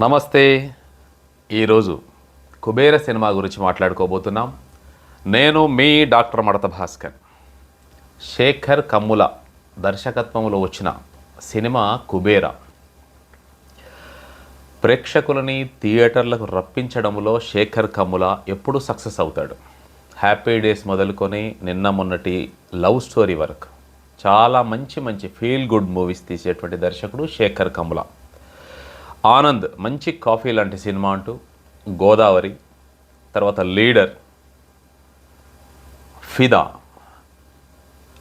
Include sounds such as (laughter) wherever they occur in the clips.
నమస్తే. ఈరోజు కుబేర సినిమా గురించి మాట్లాడుకోబోతున్నాం. నేను మీ డాక్టర్ మడత భాస్కర్. శేఖర్ కమ్ముల దర్శకత్వంలో వచ్చిన సినిమా కుబేర. ప్రేక్షకులని థియేటర్లకు రప్పించడంలో శేఖర్ కమ్ముల ఎప్పుడు సక్సెస్ అవుతాడు. హ్యాపీ డేస్ మొదలుకొని నిన్న మొన్నటి లవ్ స్టోరీ వరకు చాలా మంచి మంచి ఫీల్ గుడ్ మూవీస్ తీసేటువంటి దర్శకుడు శేఖర్ కమ్ముల. ఆనంద్ మంచి కాఫీ లాంటి సినిమా అంటూ గోదావరి తర్వాత లీడర్ ఫిదా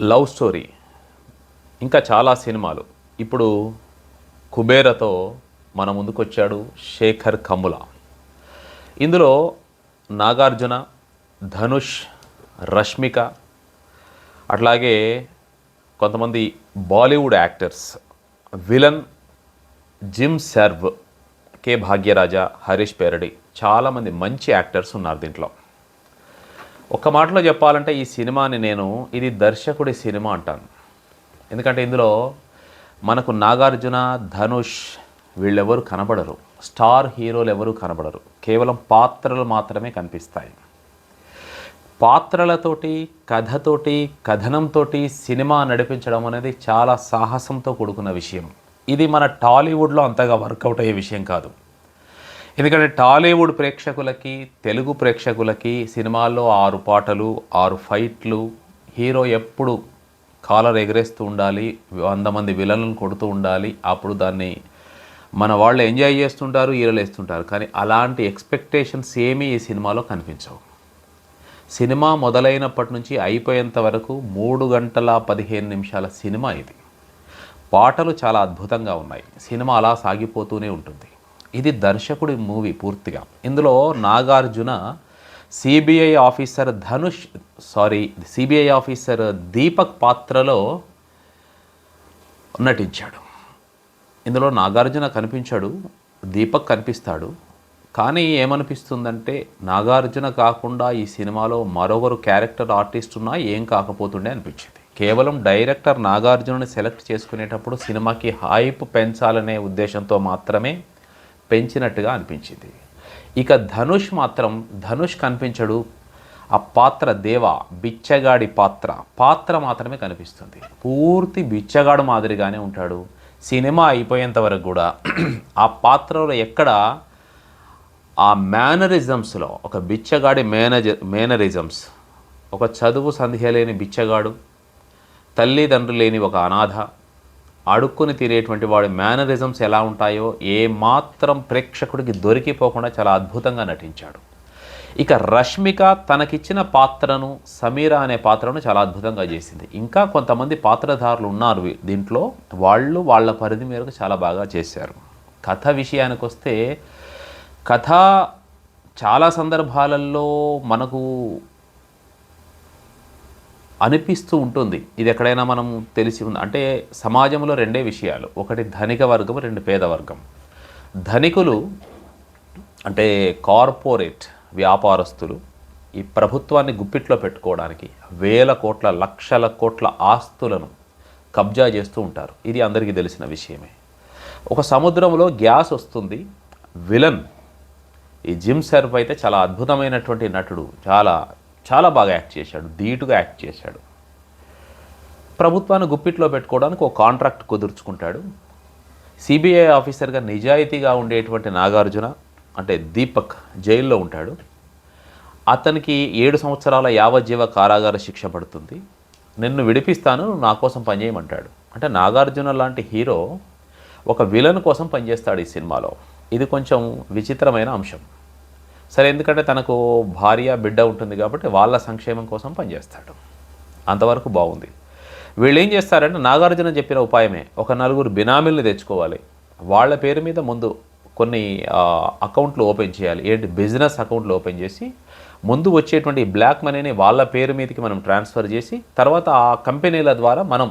లవ్ స్టోరీ ఇంకా చాలా సినిమాలు. ఇప్పుడు కుబేరతో మన ముందుకొచ్చాడు శేఖర్ కమ్ముల. ఇందులో నాగార్జున ధనుష్ రష్మిక అట్లాగే కొంతమంది బాలీవుడ్ యాక్టర్స్. విలన్ జిమ్ సర్వ్ కే భాగ్యరాజ హరీష్ పేరడి చాలామంది మంచి యాక్టర్స్ ఉన్నారు దీంట్లో. ఒక్క మాటలో చెప్పాలంటే ఈ సినిమాని నేను ఇది దర్శకుడి సినిమా అంటాను. ఎందుకంటే ఇందులో మనకు నాగార్జున ధనుష్ వీళ్ళెవరు కనబడరు. స్టార్ హీరోలు ఎవరు కనబడరు. కేవలం పాత్రలు మాత్రమే కనిపిస్తాయి. పాత్రలతోటి కథతోటి కథనంతోటి సినిమా నడిపించడం అనేది చాలా సాహసంతో కూడుకున్న విషయం. ఇది మన టాలీవుడ్లో అంతగా వర్కౌట్ అయ్యే విషయం కాదు. ఎందుకంటే టాలీవుడ్ ప్రేక్షకులకి తెలుగు ప్రేక్షకులకి సినిమాల్లో ఆరు పాటలు ఆరు ఫైట్లు హీరో ఎప్పుడు కాలర్ ఎగరేస్తూ ఉండాలి వంద మంది విలన్లను కొడుతూ ఉండాలి అప్పుడు దాన్ని మన వాళ్ళు ఎంజాయ్ చేస్తుంటారు హీరోలు వేస్తుంటారు కానీ అలాంటి ఎక్స్పెక్టేషన్స్ ఏమీ ఈ సినిమాలో కనిపించవు. సినిమా మొదలైనప్పటి నుంచి అయిపోయేంత వరకు మూడు గంటల పదిహేను నిమిషాల సినిమా ఇది. పాటలు చాలా అద్భుతంగా ఉన్నాయి. సినిమా అలా సాగిపోతూనే ఉంటుంది. ఇది దర్శకుడి మూవీ పూర్తిగా. ఇందులో Nagarjuna CBI officer Dhanush sorry CBI officer Deepak పాత్రలో నటించాడు. ఇందులో నాగార్జున కనిపించాడు దీపక్ కనిపిస్తాడు. కానీ ఏమనిపిస్తుందంటే నాగార్జున కాకుండా ఈ సినిమాలో మరొకరు క్యారెక్టర్ ఆర్టిస్ట్ ఉన్నా ఏం కాకపోతుండే అనిపించింది. కేవలం డైరెక్టర్ నాగార్జునని సెలెక్ట్ చేసుకునేటప్పుడు సినిమాకి హైప్ పెంచాలనే ఉద్దేశంతో మాత్రమే పెంచినట్టుగా అనిపించింది. ఇక ధనుష్ మాత్రం ధనుష్ కనిపించడు ఆ పాత్ర దేవ బిచ్చగాడి పాత్ర పాత్ర మాత్రమే కనిపిస్తుంది. పూర్తి బిచ్చగాడు మాదిరిగానే ఉంటాడు. సినిమా అయిపోయేంత వరకు కూడా (clears throat) ఆ పాత్రలో ఎక్కడ ఆ మేనరిజమ్స్లో ఒక బిచ్చగాడి మేనజ మేనరిజమ్స్ ఒక చదువు సంధ్య లేని బిచ్చగాడు తల్లిదండ్రులు లేని ఒక అనాథ అడుక్కుని తీరేటువంటి వాడి మేనరిజమ్స్ ఎలా ఉంటాయో ఏమాత్రం ప్రేక్షకుడికి దొరికిపోకుండా చాలా అద్భుతంగా నటించాడు. ఇక రష్మిక తనకిచ్చిన పాత్రను సమీర అనే పాత్రను చాలా అద్భుతంగా చేసింది. ఇంకా కొంతమంది పాత్రధారులు ఉన్నారు దీంట్లో. వాళ్ళు వాళ్ళ పరిధి మేరకు చాలా బాగా చేశారు. కథ విషయానికి వస్తే కథ చాలా సందర్భాలలో మనకు అనిపిస్తూ ఉంటుంది. ఇది ఎక్కడైనా మనం తెలిసి ఉంది అంటే సమాజంలో రెండే విషయాలు. ఒకటి ధనిక వర్గం రెండు పేద వర్గం ధనికులు అంటే కార్పొరేట్ వ్యాపారస్తులు ఈ ప్రభుత్వాన్ని గుప్పిట్లో పెట్టుకోవడానికి వేల కోట్ల లక్షల కోట్ల ఆస్తులను కబ్జా చేస్తూ ఉంటారు. ఇది అందరికీ తెలిసిన విషయమే. ఒక సముద్రంలో గ్యాస్ వస్తుంది. విలన్ ఈ జిమ్ సెర్ఫ్ అయితే చాలా అద్భుతమైనటువంటి నటుడు చాలా చాలా బాగా యాక్ట్ చేశాడు ధీటుగా యాక్ట్ చేశాడు. ప్రభుత్వాన్ని గుప్పిట్లో పెట్టుకోవడానికి ఒక కాంట్రాక్ట్ కుదుర్చుకుంటాడు. సిబిఐ ఆఫీసర్గా నిజాయితీగా ఉండేటువంటి నాగార్జున అంటే దీపక్ జైల్లో ఉంటాడు. అతనికి ఏడు సంవత్సరాల యావజ్జీవ కారాగార శిక్ష పడుతుంది. నిన్ను విడిపిస్తాను నా కోసం పనిచేయమంటాడు. అంటే నాగార్జున లాంటి హీరో ఒక విలన్ కోసం పనిచేస్తాడు ఈ సినిమాలో. ఇది కొంచెం విచిత్రమైన అంశం. సరే ఎందుకంటే తనకు భార్య బిడ్డ ఉంటుంది కాబట్టి వాళ్ళ సంక్షేమం కోసం పనిచేస్తాడు. అంతవరకు బాగుంది. వీళ్ళు ఏం చేస్తారంటే నాగార్జున చెప్పిన ఉపాయమే ఒక నలుగురు బినామీల్ని తెచ్చుకోవాలి. వాళ్ళ పేరు మీద ముందు కొన్ని అకౌంట్లు ఓపెన్ చేయాలి. ఏంటి? బిజినెస్ అకౌంట్లు ఓపెన్ చేసి ముందు వచ్చేటువంటి బ్లాక్ మనీని వాళ్ళ పేరు మీదకి మనం ట్రాన్స్ఫర్ చేసి తర్వాత ఆ కంపెనీల ద్వారా మనం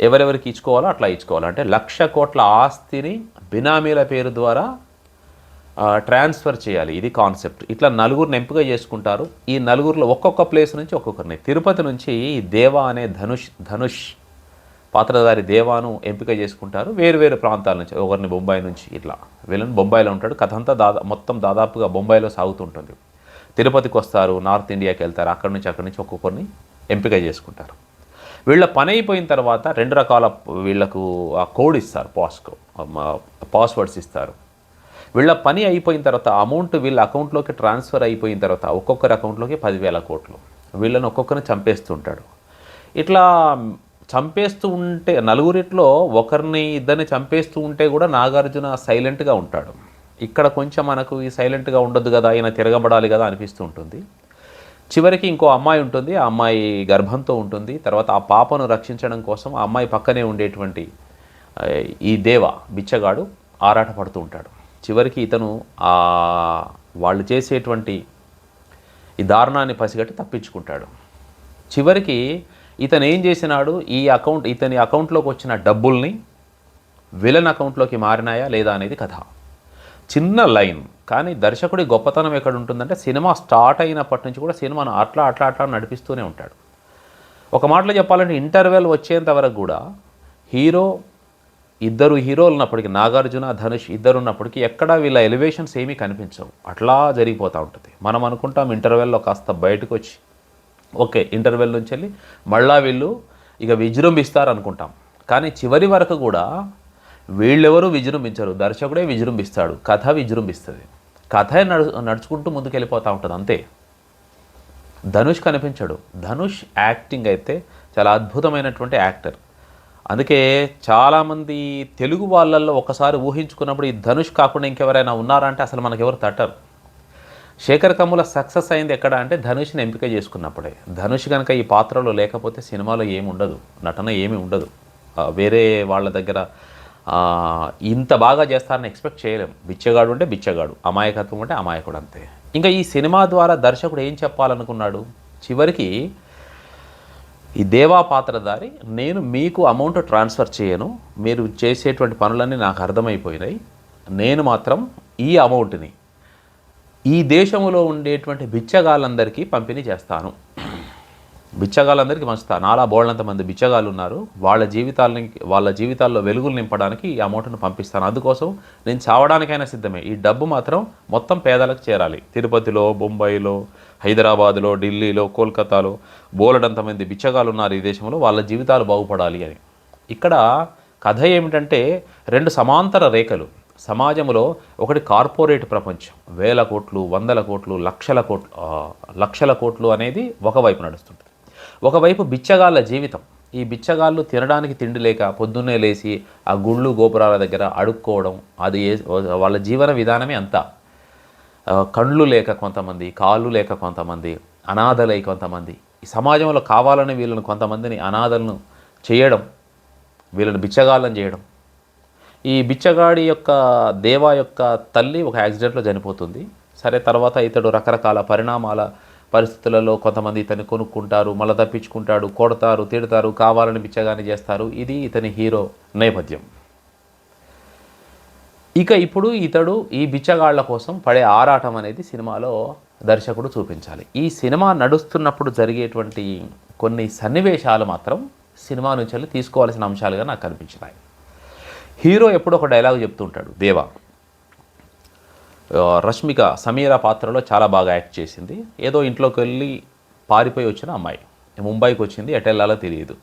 ఎవరెవరికి ఇచ్చుకోవాలో అట్లా ఇచ్చుకోవాలి. అంటే లక్ష కోట్ల ఆస్తిని బినామీల పేరు ద్వారా ట్రాన్స్ఫర్ చేయాలి. ఇది కాన్సెప్ట్. ఇట్లా నలుగురిని ఎంపిక చేసుకుంటారు. ఈ నలుగురిలో ఒక్కొక్క ప్లేస్ నుంచి ఒక్కొక్కరిని. తిరుపతి నుంచి ఈ దేవా అనే ధనుష్ ధనుష్ పాత్రధారి దేవాను ఎంపిక చేసుకుంటారు. వేరు వేరు ప్రాంతాల నుంచి. ఒకరిని బొంబాయి నుంచి ఇట్లా. వీళ్ళని బొంబాయిలో ఉంటాడు. కథ అంతా దాదా మొత్తం దాదాపుగా బొంబాయిలో సాగుతుంటుంది. తిరుపతికి వస్తారు. నార్త్ ఇండియాకి వెళ్తారు. అక్కడి నుంచి అక్కడి నుంచి ఒక్కొక్కరిని ఎంపిక చేసుకుంటారు. వీళ్ళ పని అయిపోయిన తర్వాత రెండు రకాల వీళ్ళకు ఆ కోడ్ ఇస్తారు. పాస్కో పాస్వర్డ్స్ ఇస్తారు. వీళ్ళ పని అయిపోయిన తర్వాత అమౌంట్ వీళ్ళ అకౌంట్లోకి ట్రాన్స్ఫర్ అయిపోయిన తర్వాత ఒక్కొక్కరి అకౌంట్లోకి పదివేల కోట్లు. వీళ్ళని ఒక్కొక్కరిని చంపేస్తుంటాడు ఇట్లా చంపేస్తూ ఉంటే నలుగురిట్లో ఒకరిని ఇద్దరిని చంపేస్తూ ఉంటే కూడా నాగార్జున సైలెంట్గా ఉంటాడు. ఇక్కడ కొంచెం మనకు ఈ సైలెంట్గా ఉండొద్దు కదా ఆయన తిరగబడాలి కదా అనిపిస్తూ ఉంటుంది. చివరికి ఇంకో అమ్మాయి ఉంటుంది ఆ అమ్మాయి గర్భంతో ఉంటుంది. తర్వాత ఆ పాపను రక్షించడం కోసం ఆ అమ్మాయి పక్కనే ఉండేటువంటి ఈ దేవ బిచ్చగాడు ఆరాట పడుతూ ఉంటాడు. చివరికి ఇతను ఆ వాళ్ళు చేసేటువంటి ఈ దారుణాన్ని పసిగట్టి తప్పించుకుంటాడు. చివరికి ఇతను ఏం చేసినాడు? ఈ అకౌంట్ ఇతని అకౌంట్లోకి వచ్చిన డబ్బుల్ని విలన్ అకౌంట్లోకి మారినాయా లేదా అనేది కథ. చిన్న లైన్ కానీ దర్శకుడి గొప్పతనం ఎక్కడ ఉంటుందంటే సినిమా స్టార్ట్ అయినప్పటి నుంచి కూడా సినిమాను అట్లా అట్లా అట్లా నడిపిస్తూనే ఉంటాడు. ఒక మాటలో చెప్పాలంటే ఇంటర్వెల్ వచ్చేంత వరకు కూడా హీరో ఇద్దరు హీరోలు ఉన్నప్పటికీ నాగార్జున ధనుష్ ఇద్దరు ఉన్నప్పటికీ ఎక్కడా వీళ్ళ ఎలివేషన్స్ ఏమీ కనిపించవు. అట్లా జరిగిపోతూ ఉంటుంది. మనం అనుకుంటాం ఇంటర్వెల్లో కాస్త బయటకు వచ్చి ఓకే ఇంటర్వెల్ నుంచి వెళ్ళి మళ్ళా వీళ్ళు ఇక విజృంభిస్తారు అనుకుంటాం కానీ చివరి వరకు కూడా వీళ్ళెవరూ విజృంభించరు. దర్శకుడే విజృంభిస్తాడు. కథ విజృంభిస్తుంది. కథ నడు నడుచుకుంటూ ముందుకెళ్ళిపోతూ ఉంటుంది అంతే. ధనుష్ కనిపించడు. ధనుష్ యాక్టింగ్ అయితే చాలా అద్భుతమైనటువంటి యాక్టర్. అందుకే చాలామంది తెలుగు వాళ్ళల్లో ఒకసారి ఊహించుకున్నప్పుడు ఈ ధనుష్ కాకుండా ఇంకెవరైనా ఉన్నారంటే అసలు మనకెవరు తట్టరు. శేఖర్ కమ్ముల సక్సెస్ అయింది ఎక్కడ అంటే ధనుష్ని ఎంపిక చేసుకున్నప్పుడే. ధనుష్ కనుక ఈ పాత్రలో లేకపోతే సినిమాలో ఏమి ఉండదు నటన ఏమి ఉండదు. వేరే వాళ్ళ దగ్గర ఇంత బాగా చేస్తారని ఎక్స్పెక్ట్ చేయలేం. బిచ్చగాడు ఉంటే బిచ్చగాడు అమాయకత్వం ఉంటే అమాయకుడు అంతే. ఇంకా ఈ సినిమా ద్వారా దర్శకుడు ఏం చెప్పాలనుకున్నాడు? చివరికి ఈ దేవా పాత్రధారి నేను మీకు అమౌంట్ ట్రాన్స్ఫర్ చేయను. మీరు చేసేటువంటి పనులన్నీ నాకు అర్థమైపోయినాయి. నేను మాత్రం ఈ అమౌంట్ని ఈ దేశంలో ఉండేటువంటి బిచ్చగాళ్ళందరికీ పంపిణీ చేస్తాను. బిచ్చగాళ్ళందరికీ పంచుతా నాలా బోళ్ళంత మంది బిచ్చగాళ్ళు ఉన్నారు. వాళ్ళ జీవితాలని వాళ్ళ జీవితాల్లో వెలుగులు నింపడానికి ఈ మూటను పంపిస్తాను. అందుకోసం నేను చావడానికైనా సిద్ధమే. ఈ డబ్బు మాత్రం మొత్తం పేదలకు చేరాలి. తిరుపతిలో బొంబాయిలో హైదరాబాదులో ఢిల్లీలో కోల్కతాలో బోలెడంత మంది బిచ్చగాళ్ళు ఉన్నారు ఈ దేశంలో. వాళ్ళ జీవితాలు బాగుపడాలి అని. ఇక్కడ కథ ఏమిటంటే రెండు సమాంతర రేఖలు. సమాజంలో ఒకటి కార్పొరేట్ ప్రపంచం. వేల కోట్లు వందల కోట్లు లక్షల కోట్లు లక్షల కోట్లు అనేది ఒకవైపు నడుస్తుంటుంది ఒకవైపు బిచ్చగాళ్ళ జీవితం. ఈ బిచ్చగాళ్ళు తినడానికి తిండి లేక పొద్దున్నే లేచి ఆ గుళ్ళు గోపురాల దగ్గర అడుక్కోవడం అది వాళ్ళ జీవన విధానమే అంతా. కళ్ళు లేక కొంతమంది కాళ్ళు లేక కొంతమంది అనాథలై కొంతమంది. ఈ సమాజంలో కావాలని వీళ్ళని కొంతమందిని అనాథలను చేయడం వీళ్ళని బిచ్చగాళ్ళని చేయడం. ఈ బిచ్చగాడి యొక్క దేవా యొక్క తల్లి ఒక యాక్సిడెంట్లో చనిపోతుంది. సరే తర్వాత ఇతడు రకరకాల పరిణామాల పరిస్థితులలో కొంతమంది ఇతన్ని కొనుక్కుంటారు మళ్ళీ తప్పించుకుంటాడు కొడతారు తిడతారు కావాలని బిచ్చగాని చేస్తారు. ఇది ఇతని హీరో నేపథ్యం. ఇక ఇప్పుడు ఇతడు ఈ బిచ్చగాళ్ళ కోసం పడే ఆరాటం అనేది సినిమాలో దర్శకుడు చూపించాలి. ఈ సినిమా నడుస్తున్నప్పుడు జరిగేటువంటి కొన్ని సన్నివేశాలు మాత్రం సినిమా నుంచి వెళ్ళి తీసుకోవాల్సిన అంశాలుగా నాకు కనిపించినాయి హీరో ఎప్పుడు ఒక డైలాగ్ చెప్తుంటాడు దేవా రష్మిక సమీర పాత్రలో చాలా బాగా యాక్ట్ చేసింది. ఏదో ఇంట్లోకి వెళ్ళి పారిపోయి వచ్చిన అమ్మాయి. ముంబైకి వచ్చింది ఎటెల్లాలో తెలియదు.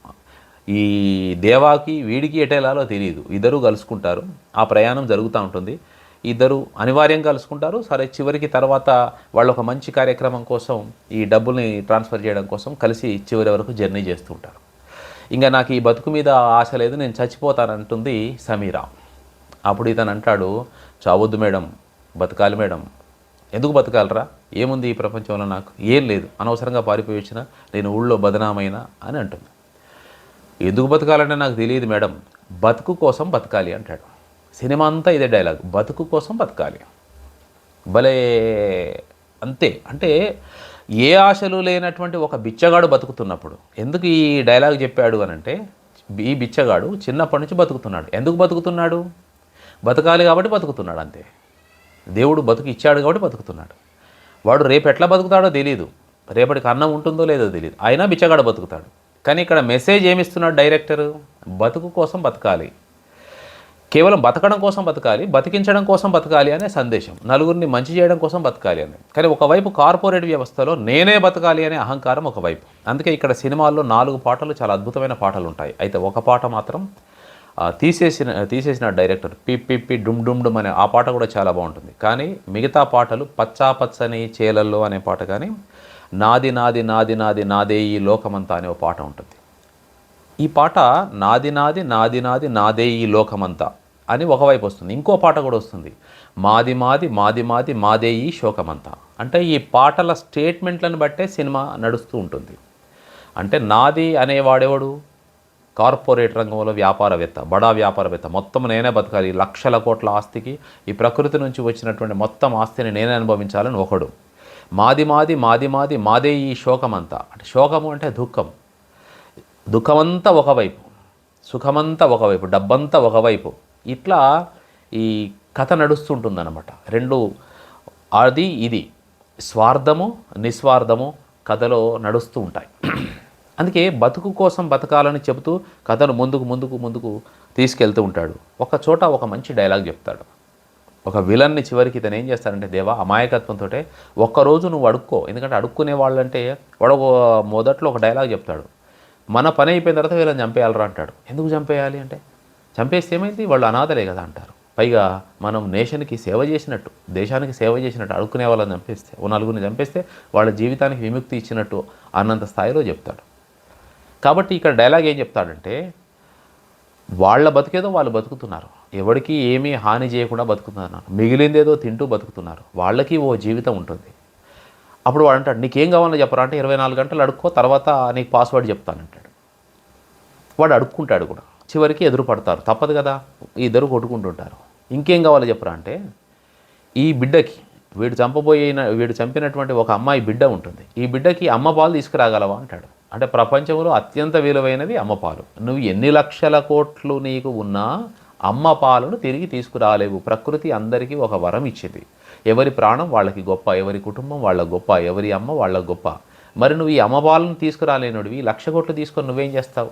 ఈ దేవాకి వీడికి ఎటెల్లాలో తెలియదు. ఇద్దరు కలుసుకుంటారు. ఆ ప్రయాణం జరుగుతూ ఉంటుంది. ఇద్దరు అనివార్యంగా కలుసుకుంటారు. సరే చివరికి తర్వాత వాళ్ళు ఒక మంచి కార్యక్రమం కోసం ఈ డబ్బుల్ని ట్రాన్స్ఫర్ చేయడం కోసం కలిసి చివరి వరకు జర్నీ చేస్తుంటారు ఇంకా నాకు ఈ బతుకు మీద ఆశ లేదు నేను చచ్చిపోతానంటుంది సమీరా. అప్పుడు ఇతను అంటాడు చావద్దు మేడం. బతకాలి మేడం. ఎందుకు బతకాలరా? ఏముంది ఈ ప్రపంచంలో నాకు? ఏం లేదు. అనవసరంగా పారిపోయి వచ్చిన నేను ఊళ్ళో బదనామైనా అని అంటుంది. ఎందుకు బతకాలంటే నాకు తెలియదు మేడం. బతుకు కోసం బతకాలి అంటాడు. సినిమా అంతా ఇదే డైలాగ్. బతుకు కోసం బతకాలి. భలే అంతే. అంటే ఏ ఆశలు లేనటువంటి ఒక బిచ్చగాడు బతుకుతున్నప్పుడు ఎందుకు ఈ డైలాగ్ చెప్పాడు అని అంటే ఈ బిచ్చగాడు చిన్నప్పటి నుంచి బతుకుతున్నాడు. ఎందుకు బతుకుతున్నాడు? బతకాలి కాబట్టి బతుకుతున్నాడు అంతే. దేవుడు బతుకు ఇచ్చాడు కాబట్టి బతుకుతున్నాడు. వాడు రేపు ఎట్లా బతుకుతాడో తెలియదు రేపటికి అన్నం ఉంటుందో లేదో తెలియదు అయినా బిచ్చగాడు బతుకుతాడు. కానీ ఇక్కడ మెసేజ్ ఏమిస్తున్నాడు డైరెక్టర్? బతుకు కోసం బతకాలి. కేవలం బతకడం కోసం బతకాలి బతికించడం కోసం బతకాలి అనే సందేశం. నలుగురిని మంచి చేయడం కోసం బతకాలి అని. కానీ ఒకవైపు కార్పొరేట్ వ్యవస్థలో నేనే బతకాలి అనే అహంకారం ఒకవైపు. అందుకే ఇక్కడ సినిమాల్లో నాలుగు పాటలు చాలా అద్భుతమైన పాటలు ఉంటాయి. అయితే ఒక పాట మాత్రం తీసేసిన తీసేసిన డైరెక్టర్ పిప్పిప్పి డుమ్ డుమ్ డుమ్ అనే ఆ పాట కూడా చాలా బాగుంటుంది. కానీ మిగతా పాటలు పచ్చా పచ్చని చేలల్లో అనే పాట కానీ నాది నాది నాది నాది నాదే ఈ లోకమంతా అనే ఒక పాట ఉంటుంది. ఈ పాట నాది నాది నాది నాది నాదే ఈ లోకమంతా అని ఒకవైపు వస్తుంది. ఇంకో పాట కూడా వస్తుంది. మాది మాది మాది మాది మాదే ఈ శోకమంతా. అంటే ఈ పాటల స్టేట్మెంట్లను బట్టే సినిమా నడుస్తూ ఉంటుంది. అంటే నాది అనేవాడెవడు? కార్పొరేట్ రంగంలో వ్యాపారవేత్త బడా వ్యాపారవేత్త. మొత్తం నేనే బతకాలి. లక్షల కోట్ల ఆస్తికి ఈ ప్రకృతి నుంచి వచ్చినటువంటి మొత్తం ఆస్తిని నేనే అనుభవించాలని ఒకడు. మాది మాది మాది మాది మాదే ఈ శోకమంతా. అంటే శోకము అంటే దుఃఖం. దుఃఖమంతా ఒకవైపు సుఖమంతా ఒకవైపు డబ్బంతా ఒకవైపు. ఇట్లా ఈ కథ నడుస్తుంటుందన్నమాట. రెండు అది ఇది. స్వార్థము నిస్వార్థము కథలో నడుస్తూ ఉంటాయి. అందుకే బతుకు కోసం బతకాలని చెబుతూ కథను ముందుకు ముందుకు ముందుకు తీసుకెళ్తూ ఉంటాడు. ఒక చోట ఒక మంచి డైలాగ్ చెప్తాడు. ఒక విలన్ని చివరికి ఇతను ఏం చేస్తాడంటే దేవా అమాయకత్వంతో ఒక్కరోజు నువ్వు అడుక్కో. ఎందుకంటే అడుక్కునే వాళ్ళంటే వాడు ఒక మొదట్లో ఒక డైలాగ్ చెప్తాడు. మన పని అయిపోయిన తర్వాత వీళ్ళని చంపేయాలరా అంటాడు. ఎందుకు చంపేయాలి అంటే? చంపేస్తే ఏమైంది? వాళ్ళు అనాథలే కదా అంటారు. పైగా మనం నేషన్కి సేవ చేసినట్టు దేశానికి సేవ చేసినట్టు అడుక్కునే వాళ్ళని చంపేస్తే ఓ నలుగురిని చంపేస్తే వాళ్ళ జీవితానికి విముక్తి ఇచ్చినట్టు అన్నంత స్థాయిలో చెప్తాడు. కాబట్టి ఇక్కడ డైలాగ్ ఏం చెప్తాడంటే వాళ్ళ బతికేదో వాళ్ళు బతుకుతున్నారు. ఎవరికి ఏమీ హాని చేయకుండా బతుకుతున్నారు మిగిలిందేదో తింటూ బతుకుతున్నారు. వాళ్ళకి ఓ జీవితం ఉంటుంది. అప్పుడు వాడు అంటాడు నీకేం కావాలో చెప్పరా? అంటే ఇరవై నాలుగు గంటలు అడుక్కో తర్వాత నీకు పాస్వర్డ్ చెప్తానంటాడు వాడు అడుక్కుంటాడు కూడా. చివరికి ఎదురు పడతారు తప్పదు కదా ఇద్దరు కొట్టుకుంటుంటారు. ఇంకేం కావాలో చెప్పరా అంటే ఈ బిడ్డకి వీడు చంపబోయిన వీడు చంపినటువంటి ఒక అమ్మాయి బిడ్డ ఉంటుంది. ఈ బిడ్డకి అమ్మ పాలు తీసుకురాగలవా? అంటాడు. అంటే ప్రపంచంలో అత్యంత విలువైనది అమ్మపాలు నువ్వు ఎన్ని లక్షల కోట్లు నీకు ఉన్నా అమ్మ పాలను తిరిగి తీసుకురాలేవు. ప్రకృతి అందరికీ ఒక వరం ఇచ్చింది. ఎవరి ప్రాణం వాళ్ళకి గొప్ప ఎవరి కుటుంబం వాళ్ళ గొప్ప ఎవరి అమ్మ వాళ్ళ గొప్ప. మరి నువ్వు ఈ అమ్మ పాలను తీసుకురాలేనుడివి లక్ష కోట్లు తీసుకొని నువ్వేం చేస్తావు?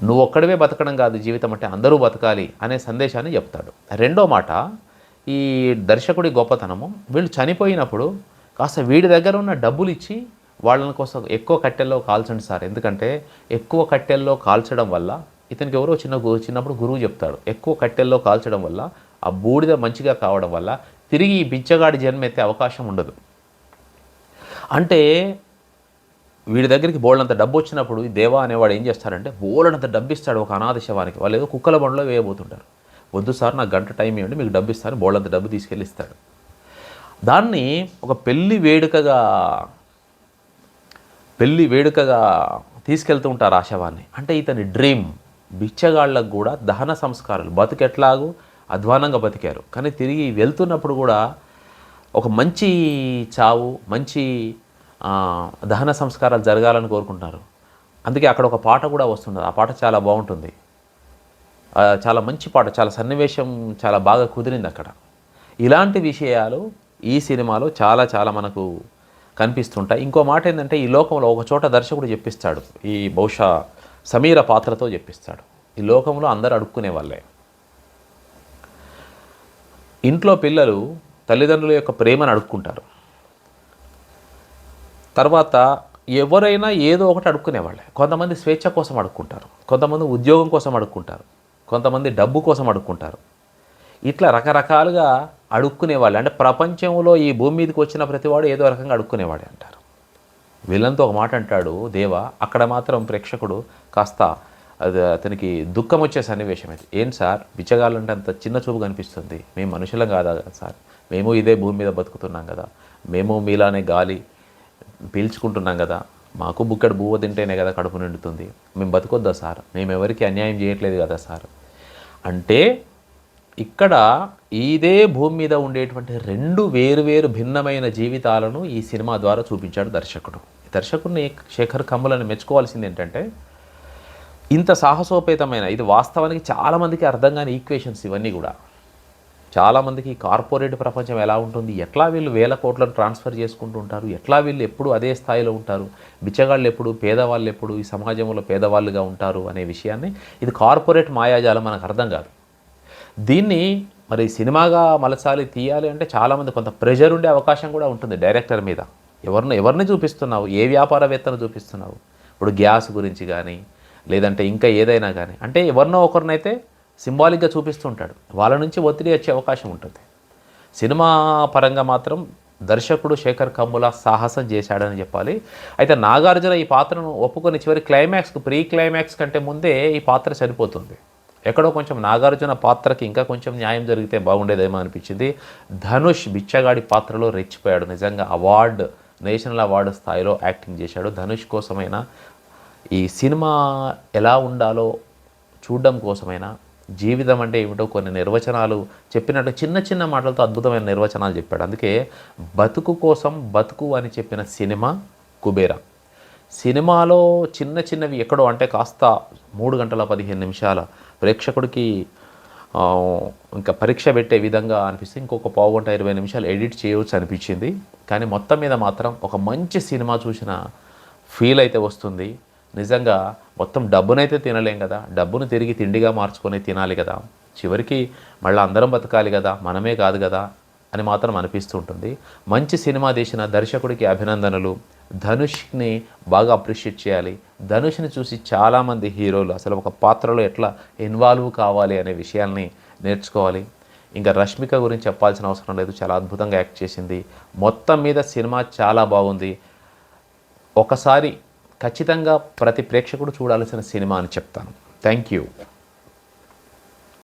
నువ్వు ఒక్కడివే బతకడం కాదు జీవితం అంటే అందరూ బతకాలి అనే సందేశాన్ని చెప్తాడు. రెండో మాట ఈ దర్శకుడి గొప్పతనము వీళ్ళు చనిపోయినప్పుడు కాస్త వీడి దగ్గర ఉన్న డబ్బులు ఇచ్చి వాళ్ళని కోసం ఎక్కువ కట్టెల్లో కాల్చండి సార్. ఎందుకంటే ఎక్కువ కట్టెల్లో కాల్చడం వల్ల ఇతనికి ఎవరో చిన్న చిన్నప్పుడు గురువు చెప్తాడు. ఎక్కువ కట్టెల్లో కాల్చడం వల్ల ఆ బూడిద మంచిగా కావడం వల్ల తిరిగి ఈ బిచ్చగాడి జన్మ ఎత్తే అవకాశం ఉండదు. అంటే వీడి దగ్గరికి బోళ్ళంత డబ్బు వచ్చినప్పుడు ఈ దేవా అనేవాడు ఏం చేస్తాడంటే బోళ్ళంత డబ్బు ఇస్తాడు ఒక అనాథ శవానికి. వాళ్ళు ఏదో కుక్కల బండ్లో వేయబోతుంటారు. వద్దు సార్ నాకు గంట టైం ఇవ్వండి మీకు డబ్బు ఇస్తాను బోళ్ళంత డబ్బు తీసుకెళ్ళి ఇస్తాడు. దాన్ని ఒక పెళ్ళి వేడుకగా పెళ్ళి వేడుకగా తీసుకెళ్తూ ఉంటారు ఆ అంటే ఇతని డ్రీమ్ బిచ్చగాళ్ళకు కూడా దహన సంస్కారాలు. బతికెట్లాగూ అధ్వానంగా బతికారు. కానీ తిరిగి వెళ్తున్నప్పుడు కూడా ఒక మంచి చావు మంచి దహన సంస్కారాలు జరగాలని కోరుకుంటున్నారు. అందుకే అక్కడ ఒక పాట కూడా వస్తుంది ఆ పాట చాలా బాగుంటుంది. చాలా మంచి పాట చాలా సన్నివేశం చాలా బాగా కుదిరింది అక్కడ. ఇలాంటి విషయాలు ఈ సినిమాలో చాలా చాలా మనకు కనిపిస్తుంటాయి. ఇంకో మాట ఏంటంటే ఈ లోకంలో ఒక చోట దర్శకుడు చెప్పిస్తాడు. ఈ బహుశా సమీర పాత్రతో చెప్పిస్తాడు. ఈ లోకంలో అందరు అడుక్కునే వాళ్ళే. ఇంట్లో పిల్లలు తల్లిదండ్రుల యొక్క ప్రేమను అడుక్కుంటారు. తర్వాత ఎవరైనా ఏదో ఒకటి అడుక్కునేవాళ్ళే కొంతమంది స్వేచ్ఛ కోసం అడుక్కుంటారు. కొంతమంది ఉద్యోగం కోసం అడుక్కుంటారు. కొంతమంది డబ్బు కోసం అడుక్కుంటారు. ఇట్లా రకరకాలుగా అడుక్కునేవాళ్ళు. అంటే ప్రపంచంలో ఈ భూమి మీదకి వచ్చిన ప్రతివాడు ఏదో రకంగా అడుక్కునేవాడే అంటారు. వీళ్ళంతా ఒక మాట అంటాడు దేవ అక్కడ మాత్రం ప్రేక్షకుడు కాస్త అది అతనికి దుఃఖం వచ్చే సన్నివేశం అయితే. ఏం సార్? బిచ్చగాళ్ళంటే అంత చిన్న చూపు కనిపిస్తుంది. మేము మనుషులం కాదా సార్? మేము ఇదే భూమి మీద బతుకుతున్నాం కదా. మేము మీలానే గాలి పీల్చుకుంటున్నాం కదా. మాకు బుక్కడు బువ్వ తింటేనే కదా కడుపు నిండుతుంది. మేము బతుకొద్దా సార్? మేము ఎవరికి అన్యాయం చేయట్లేదు కదా సార్? అంటే ఇక్కడ ఇదే భూమి మీద ఉండేటువంటి రెండు వేరువేరు భిన్నమైన జీవితాలను ఈ సినిమా ద్వారా చూపించాడు దర్శకుడు. దర్శకుడిని శేఖర్ కమ్ములను మెచ్చుకోవాల్సింది ఏంటంటే ఇంత సాహసోపేతమైన ఇది వాస్తవానికి చాలామందికి అర్థం కాని ఈక్వేషన్స్ ఇవన్నీ కూడా. చాలామందికి కార్పొరేట్ ప్రపంచం ఎలా ఉంటుంది ఎట్లా వీళ్ళు వేల కోట్లను ట్రాన్స్ఫర్ చేసుకుంటూ ఉంటారు ఎట్లా వీళ్ళు ఎప్పుడు అదే స్థాయిలో ఉంటారు బిచ్చగాళ్ళు ఎప్పుడు పేదవాళ్ళు ఎప్పుడు ఈ సమాజంలో పేదవాళ్ళుగా ఉంటారు అనే విషయాన్ని ఇది కార్పొరేట్ మాయాజాలం మనకు అర్థం కాదు. దీన్ని మరి సినిమాగా మలసాలి తీయాలి అంటే చాలామంది కొంత ప్రెషర్ ఉండే అవకాశం కూడా ఉంటుంది డైరెక్టర్ మీద. ఎవరిని ఎవరిని చూపిస్తున్నావు? ఏ వ్యాపారవేత్తను చూపిస్తున్నావు? ఇప్పుడు గ్యాస్ గురించి కానీ లేదంటే ఇంకా ఏదైనా కానీ. అంటే ఎవరినో ఒకరినైతే సింబాలిక్గా చూపిస్తుంటాడు. వాళ్ళ నుంచి ఒత్తిడి వచ్చే అవకాశం ఉంటుంది. సినిమా పరంగా మాత్రం దర్శకుడు శేఖర్ కమ్ముల సాహసం చేశాడని చెప్పాలి. అయితే నాగార్జున ఈ పాత్రను ఒప్పుకొని చివరి క్లైమాక్స్కు ప్రీ క్లైమాక్స్ కంటే ముందే ఈ పాత్ర చనిపోతుంది ఎక్కడో కొంచెం నాగార్జున పాత్రకి ఇంకా కొంచెం న్యాయం జరిగితే బాగుండేదేమో అనిపించింది. ధనుష్ బిచ్చగాడి పాత్రలో రెచ్చిపోయాడు. నిజంగా అవార్డు నేషనల్ అవార్డు స్థాయిలో యాక్టింగ్ చేశాడు. ధనుష్ కోసమైనా ఈ సినిమా ఎలా ఉండాలో చూడడం కోసమైనా జీవితం అంటే ఏమిటో కొన్ని నిర్వచనాలు చెప్పినట్టు చిన్న చిన్న మాటలతో అద్భుతమైన నిర్వచనాలు చెప్పాడు. అందుకే బతుకు కోసం బతుకు అని చెప్పిన సినిమా కుబేరా. సినిమాలో చిన్న చిన్నవి ఎక్కడో అంటే కాస్త మూడు గంటల పదిహేను నిమిషాల ప్రేక్షకుడికి ఇంకా పరీక్ష పెట్టే విధంగా అనిపిస్తే ఇంకొక పావు గంట ఇరవై నిమిషాలు ఎడిట్ చేయవచ్చు అనిపించింది. కానీ మొత్తం మీద మాత్రం ఒక మంచి సినిమా చూసిన ఫీల్ అయితే వస్తుంది. నిజంగా మొత్తం డబ్బునైతే తినలేం కదా. డబ్బును తిరిగి తిండిగా మార్చుకొని తినాలి కదా. చివరికి మళ్ళీ అందరం బతకాలి కదా. మనమే కాదు కదా అని మాత్రం అనిపిస్తుంటుంది మంచి సినిమా తీసిన దర్శకుడికి అభినందనలు. ధనుష్ని బాగా అప్రిషియేట్ చేయాలి. ధనుష్ని చూసి చాలామంది హీరోలు అసలు ఒక పాత్రలో ఎట్లా ఇన్వాల్వ్ కావాలి అనే విషయాల్ని నేర్చుకోవాలి. ఇంకా రష్మిక గురించి చెప్పాల్సిన అవసరం లేదు. చాలా అద్భుతంగా యాక్ట్ చేసింది. మొత్తం మీద సినిమా చాలా బాగుంది. ఒకసారి ఖచ్చితంగా ప్రతి ప్రేక్షకుడు చూడాల్సిన సినిమా అని చెప్తాను. Thank you.